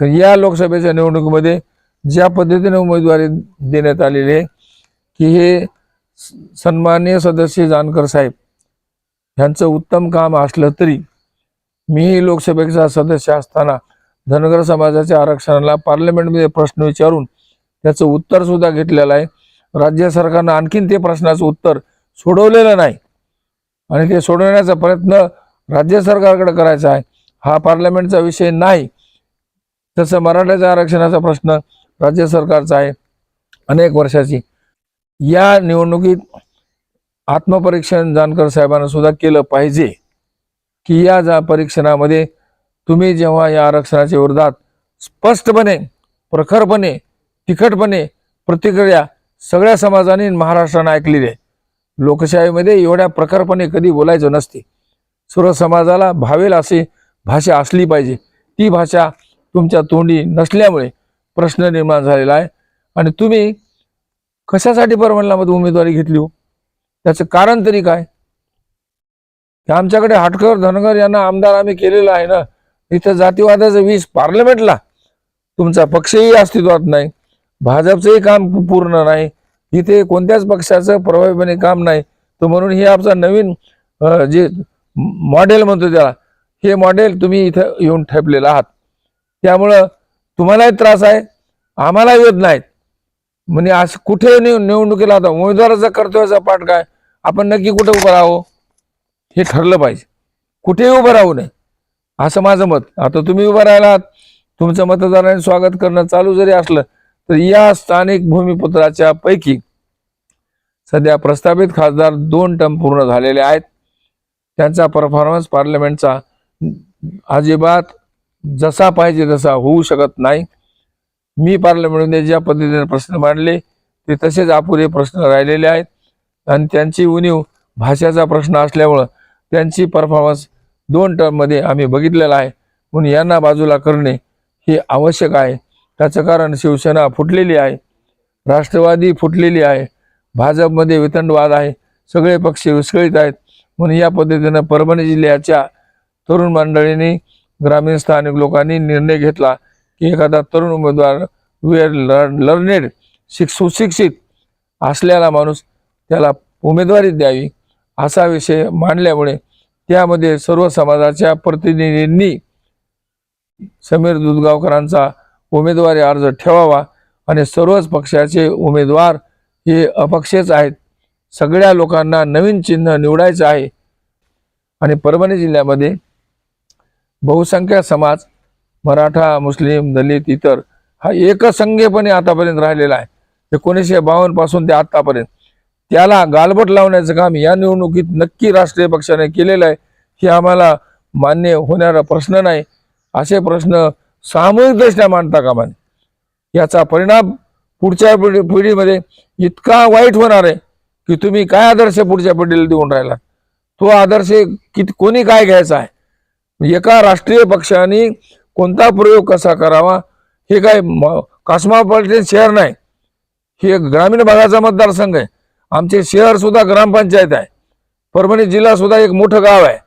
तर या लोकसभेच्या निवडणुकीमध्ये ज्या पद्धतीने उमेदवारी देण्यात आलेली आहे की हे स- सन्माननीय सदस्य जानकर साहेब ह्यांचं उत्तम काम असलं तरी मीही लोकसभेचा सदस्य असताना धनगर समाजाच्या आरक्षणाला पार्लमेंटमध्ये प्रश्न विचारून त्याचं उत्तरसुद्धा घेतलेलं आहे. राज्य सरकारनं आणखीन ते प्रश्नाचं उत्तर सोडवलेलं नाही. आणि ते सोडवण्याचा प्रयत्न राज्य सरकारकडे करायचा आहे. हा पार्लमेंटचा विषय नाही. तसं मराठ्याच्या आरक्षणाचा प्रश्न राज्य सरकारचा आहे अनेक वर्षाची. या निवडणुकीत आत्मपरीक्षण जानकर साहेबांना सुद्धा केलं पाहिजे की या जा परीक्षणामध्ये तुम्ही जेव्हा या आरक्षणाच्या विरोधात स्पष्टपणे प्रखरपणे तिखटपणे प्रतिक्रिया सगळ्या समाजाने महाराष्ट्रानं ऐकलेली आहे. लोकशाहीमध्ये एवढ्या प्रखरपणे कधी बोलायचं नसते. सर्व समाजाला भावेल अशी भाषा असली पाहिजे. ती भाषा तुमच्या तोंडी नसल्यामुळे प्रश्न निर्माण झालेला आहे. आणि तुम्ही कशासाठी परमंडलामध्ये उमेदवारी घेतली हो? त्याचं कारण तरी काय? आमच्याकडे हाटकर धनगर यांना आमदार आम्ही केलेलं आहे ना इथं जातीवादाचं वीज पार्लमेंटला तुमचा पक्षही अस्तित्वात नाही भाजपचंही काम पूर्ण नाही इथे कोणत्याच पक्षाचं प्रभावीपणे काम नाही. तर म्हणून हे आमचा नवीन जे मॉडेल म्हणतो त्याला हे मॉडेल तुम्ही इथं येऊन ठेपलेलं आहात. त्यामुळं तुम्हालाही त्रास आहे आम्हाला येत नाहीत. म्हणजे असं कुठे निवडणुकीला आता उमेदवाराचा कर्तव्याचा पाठ काय? आपण नक्की कुठे उभं राहावं? हे ठरलं पाहिजे. कुठेही उभं राहू नये. असं माझं मत. आता तुम्ही उभं राहिलात. तुमचं मतदारांनी स्वागत करणं चालू जरी असलं तर या स्थानिक भूमिपुत्राच्या पैकी सध्या प्रस्तावित खासदार दोन टर्म पूर्ण झालेले आहेत. त्यांचा परफॉर्मन्स पार्लमेंटचा अजिबात जसा पाहिजे तसा होऊ शकत नाही. मी पार्लमेंटमध्ये ज्या पद्धतीने प्रश्न मांडले ते तसेच अपुरे प्रश्न राहिलेले आहेत. आणि त्यांची उणीव भाषेचा प्रश्न असल्यामुळं त्यांची परफॉर्मन्स दोन टर्ममध्ये आम्ही बघितलेला आहे. म्हणून यांना बाजूला करणे हे आवश्यक आहे. त्याचं कारण शिवसेना फुटलेली आहे. राष्ट्रवादी फुटलेली आहे. भाजपमध्ये वितंडवाद आहे. सगळे पक्ष विस्कळीत आहेत. म्हणून या पद्धतीनं परभणी जिल्ह्याच्या तरुण मंडळींनी ग्रामीण स्थानिक लोकांनी निर्णय घेतला की एखादा तरुण उमेदवार वेर लर्नेड शिक सुशिक्षित असलेला माणूस त्याला उमेदवारी द्यावी असा विषय मांडल्यामुळे त्यामध्ये सर्व समाजाच्या प्रतिनिधींनी समीर दुधगावकरांचा उमेदवारी अर्ज ठेवावा आणि सर्वच पक्षाचे उमेदवार हे अपक्षच आहेत. सगळ्या लोकांना नवीन चिन्ह निवडायचं आहे. आणि परभणी जिल्ह्यामध्ये बहुसंख्य समाज मराठा मुस्लिम दलित इतर हा एकसंघेपणे आतापर्यंत राहिलेला आहे. एकोणीसशे बावन्नपासून ते आतापर्यंत. त्याला गालबट लावण्याचं काम या निवडणुकीत नक्की राष्ट्रीय पक्षाने केलेलं आहे हे आम्हाला मान्य होणारा प्रश्न नाही. असे प्रश्न सामूहिकदृष्ट्या मांडता कामा नये. याचा परिणाम पुढच्या पिढी पिढीमध्ये इतका वाईट होणार आहे की तुम्ही काय आदर्श पुढच्या पिढीला देऊन राहिला तो आदर्श किती कोणी काय घ्यायचा आहे? एका राष्ट्रीय पक्षाने कोणता प्रयोग कसा करावा? हे काय कॉस्मॉपॉलिटन शहर नाही. हे ग्रामीण भागाचा मतदारसंघ आहे. आमचे शहर सुद्धा ग्रामपंचायत आहे. परभणी जिल्हा सुद्धा एक मोठं गाव आहे.